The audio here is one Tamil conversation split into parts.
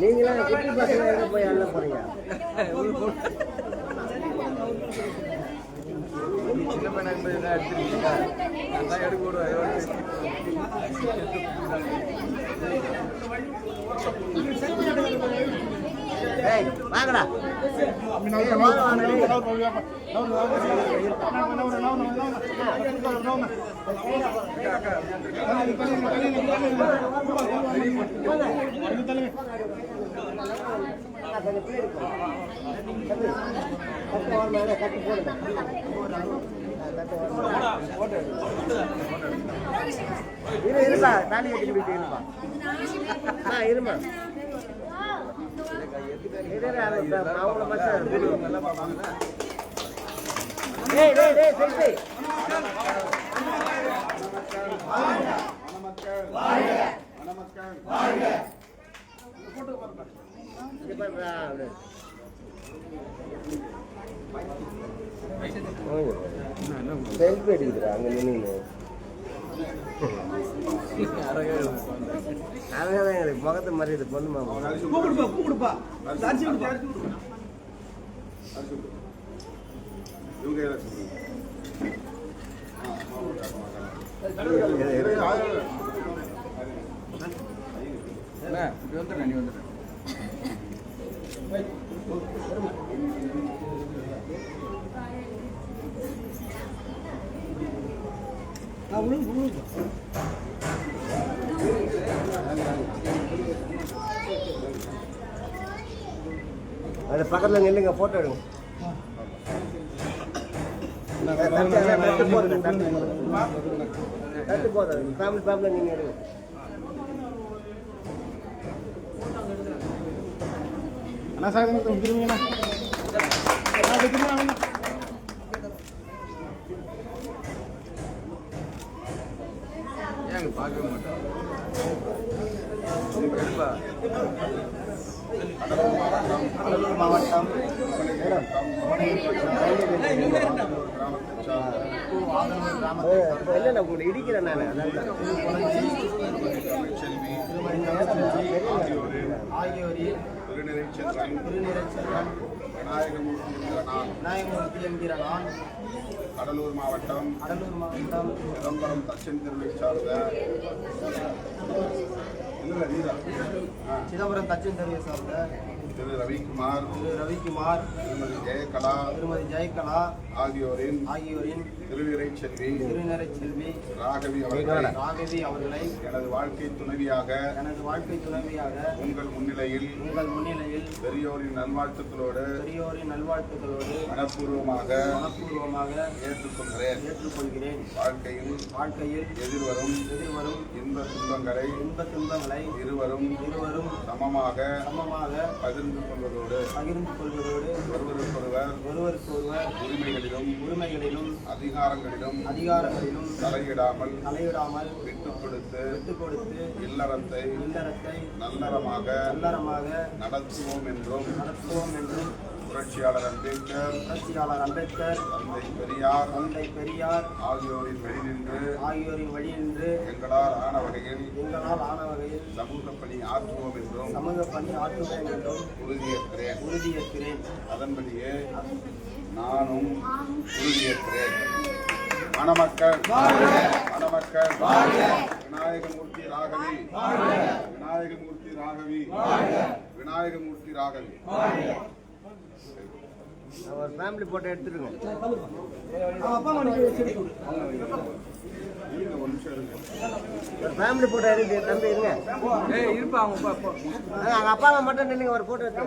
நீங்களாம் குட்டி பசங்க எங்க போய் அள்ள போறீங்க எடுக்க வாங்கடா. கட்டு போடுங்க இரு இருப்பா தாலி கட்டி இருப்பா. இருமா. செல்ஃபி. செல்ஃபி அங்க நின்று அழகாதான் எங்களுக்கு முகத்தை மாதிரி இது பொண்ணு மாமா கூப்பிடுப்பா கூப்பிடுப்பா அரிசி விட்டு அரிசி விட்டு இப்படி வந்துடுறேன் நீ வந்துடுறேன் அது பக்கத்தில் நில்லுங்க போட்டோ எடுங்க. தட்டு, போடுங்க, தட்டு போதும் ஃபேமிலி ஃபேமிலி எடுங்க அண்ணா சார் திரும்பிங்கண்ணா மாட்டேன் கடலூர் மாவட்டம் இல்லை உங்களை இடிக்கிறேன் நான் ஆகியோரின் திருநிறைச்செல்வன் விநாயகமூர்த்தி என்கிற நான் கடலூர் மாவட்டம் கடலூர் மாவட்டம் சிதம்பரம் தச்சன் திருவிழா சார்ந்த சிதம்பரம் தச்சன் தெருவை சார்ந்த திரு ரவிக்குமார் திரு ரவிக்குமார் திருமதி ஜெயகலா திருமதி ஜெயகலா ஆகியோரின் ஆகியோரின் திருநிறைச்செல்வி திருநரை செல்வி ராகவி அவர்களை ராகவி அவர்களை எனது வாழ்க்கை துணைவியாக எனது வாழ்க்கை துணைவியாக உங்கள் முன்னிலையில் உங்கள் முன்னிலையில் பெரியோரின் நல்வாழ்த்துக்களோடு பெரியோரின் நல்வாழ்த்துக்களோடு மனப்பூர்வமாக மனப்பூர்வமாக ஏற்றுக்கொள்கிறேன். ஏற்றுக்கொள்கிறேன். வாழ்க்கையில் வாழ்க்கையில் எதிர்வரும் எதிர்வரும் இன்ப துன்பங்களை இன்ப துன்பங்களை இருவரும் இருவரும் சமமாக சமமாக பகிர்ந்து கொள்வதோடு பகிர்ந்து கொள்வதோடு ஒருவருக்கொருவர் ஒருவருக்கொருவர் உரிமைகளிலும் உரிமைகளிலும் அதிகாரங்களிலும் அதிகாரங்களிலும் தலையிடாமல் தலையிடாமல் விட்டுக் கொடுத்து விட்டுக் கொடுத்து இல்லறத்தை இல்லறத்தை நல்லறமாக நல்லறமாக நடத்துவோம் என்றும் நடத்துவோம் என்றும் புரட்சியாளர் அம்பேத்கர் புரட்சியாளர் அம்பேத்கர் தந்தை பெரியார் தந்தை பெரியார் ஆகியோரின் வெளிநின்று ஆகியோரின் வழியின்று எங்களால் ஆன வகையில் எங்களால் ஆன வகையில் சமூக பணி ஆற்றுவோம் என்றும் சமூக பணி ஆற்றுவேன் என்றும் உறுதியேற்கிறேன். உறுதியேற்கிறேன். அதன்படியே நானும் உறுதியேற்கிறேன். மணமக்கள் மணமக்கள் விநாயகமூர்த்தி ராகவி விநாயகமூர்த்தி ராகவி விநாயகமூர்த்தி ராகவி. ஒரு ஃபேமிலி போட்டோ எடுத்துருங்க. ஒரு நிமிஷம் இருங்க. ஒரு ஃபேமிலி போட்டோ எடுத்து தம்பி இருங்க. ஏய் இருப்பா அவங்க அப்பா அவங்க மட்டும் நில்லுங்க ஒரு போட்டோ எடுத்து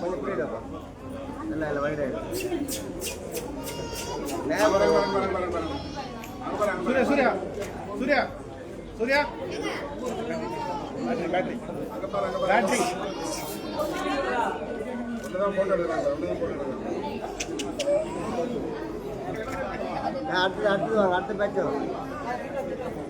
கொஞ்சம் கீழே போ. இல்ல இல்ல பாரு. சூர்யா சூர்யா சூர்யா அங்க பாரு. பேட்டரி ஒண்ணுதான் photo எடுக்கிறாங்க. அடுத்தது அடுத்தது அடுத்த பேட்ச் வாங்க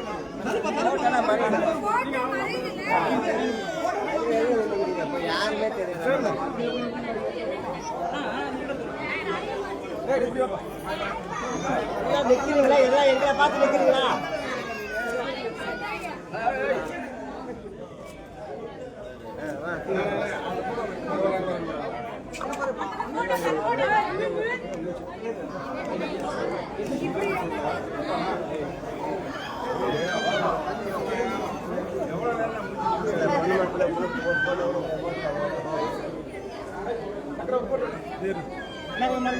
யாருமே தெரியல நிக்கிறீங்களா எல்லாம் எங்களை பார்த்து நிக்கிறீங்களா no no